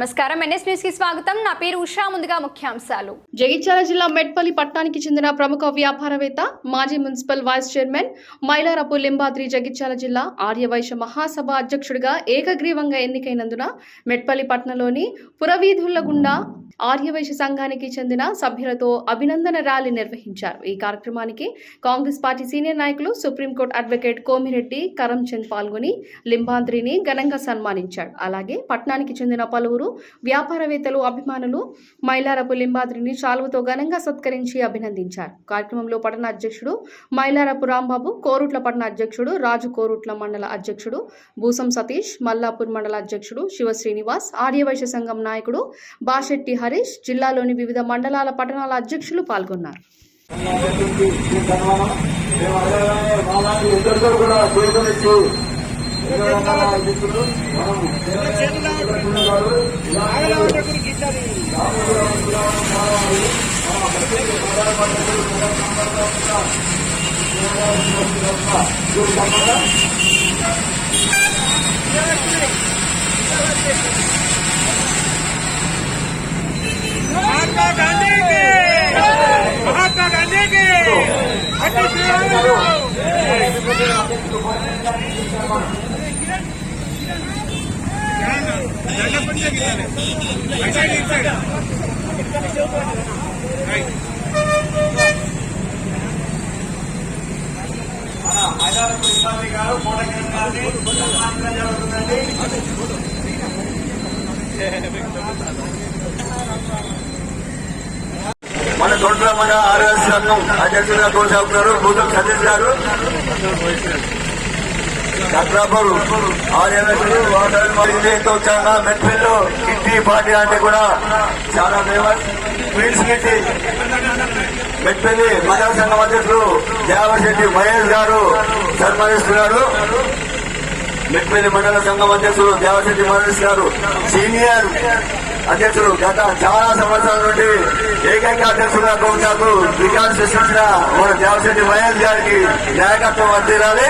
నమస్కారం. ఎన్ఎస్ న్యూస్కి స్వాగతం. నా పేరు ఉషా. ముందుగా ముఖ్యాంశాలు. జగిత్యాల జిల్లా మెట్పల్లి పట్టణానికి చెందిన ప్రముఖ వ్యాపారవేత్త మాజీ municipal vice chairman Mylarapu Limbadri Jagtial జిల్లా ఆర్యవైశ్య మహాసభ అధ్యక్షుడిగా ఏకగ్రీవంగా ఎన్నికైనందున మెట్పల్లి పట్టణంలోని పురవీధుల గుండా ఆర్యవైశ్య సంఘానికి చెందిన సభ్యులతో అభినందన ర్యాలీ నిర్వహించారు. ఈ కార్యక్రమానికి కాంగ్రెస్ పార్టీ సీనియర్ నాయకులు supreme court advocate Komireddy Karamchand పాల్గొని లింబాద్రిని ఘనంగా సన్మానించాడు అలాగే పట్టణానికి చెందిన పలువురు వ్యాపారవేత్తలు అభిమానులు మైలారపు లింబాద్రిని చాలువతో ఘనంగా సత్కరించి అభినందించారు. కార్యక్రమంలో పట్టణ అధ్యక్షుడు మైలారపు రాంబాబు కోరుట్ల పట్టణ అధ్యక్షుడు రాజు కోరుట్ల మండల అధ్యక్షుడు భూసం సతీష్ మల్లాపూర్ మండల అధ్యక్షుడు శివ శ్రీనివాస్ ఆర్యవైశ్య సంఘం నాయకుడు బాషెట్టి హరీష్ జిల్లాలోని వివిధ మండలాల పట్టణాల అధ్యక్షులు పాల్గొన్నారు. ఇద్దరితో కూడా అధ్యక్షుడు మహాత్మా గాంధీకి! మహాత్మా గాంధీకి! అట్టి శ్రీరాములు గారు కోటగిరి గారిని సన్మానించడం జరుగుతుందండి మన తొండ్ర మన ఆర్ఎస్ సంఘం అధ్యక్షులుగా కొనసాగుతున్నారు భూతం సతీష్ గారు. చక్రాపూర్ ఆర్ఎంఎస్లు వాటర్ మరియు ఎంతో ఉత్సాహంగా మెట్పల్లిలో కిట్టి పార్టీ అంటే కూడా చాలా ఫేమస్. క్వీన్స్ కిట్టి మెట్పల్లి మహిళా సంఘం అధ్యక్షులు దేవశెట్టి మహేష్ గారు సన్మానిస్తున్నారు. మెట్పల్లి మండల సంఘం అధ్యక్షులు దేవశెట్టి మహేష్ గారు సీనియర్ అధ్యక్షులు గత చాలా సంవత్సరాల నుండి ఏకైక అధ్యక్షులుగా కొనసాగు రికార్డు సృష్టించిన మన దేవశెట్టి మహేష్ గారికి నాయకత్వం అందిరాలి.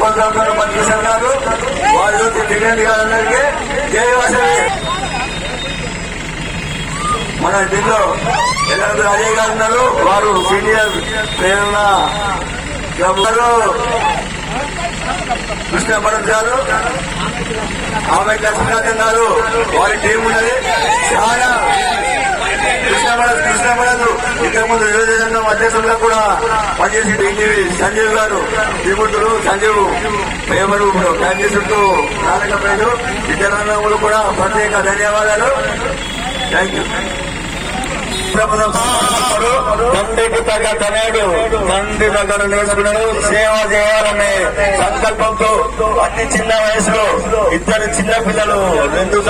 కొంతమంది పనిచేస్తున్నారు వాళ్ళు దిగండి గారందరికీ జయవాసవి. మన దీంట్లో ఎల్లరూ అజయ్ గారు ఉన్నారు? వారు సీనియర్ ప్రేరణ గారు కృష్ణ గారు ఆమె లక్ష్మీనాథన్ గారు వారి టీం ఉన్నది. చాలా కృష్ణ భరత్ కృష్ణ ముందు ఇంతకుముందు అధ్యక్షులుగా కూడా పనిచేసి ఇంటివి సంజీవ్ గారు శ్రీమూర్తులు సంజీవ్ పేమరు పనిచేస్తూ నాటకపోయారు ఇతరులు కూడా ప్రత్యేక ధన్యవాదాలు. థ్యాంక్ యూ తండ్రికి తగ్గ తనేడు తండ్రి దగ్గర నేర్చుకున్నాడు సేవ చేయాలనే సంకల్పంతో అతి చిన్న వయసులో ఇద్దరు చిన్న పిల్లలు రెండు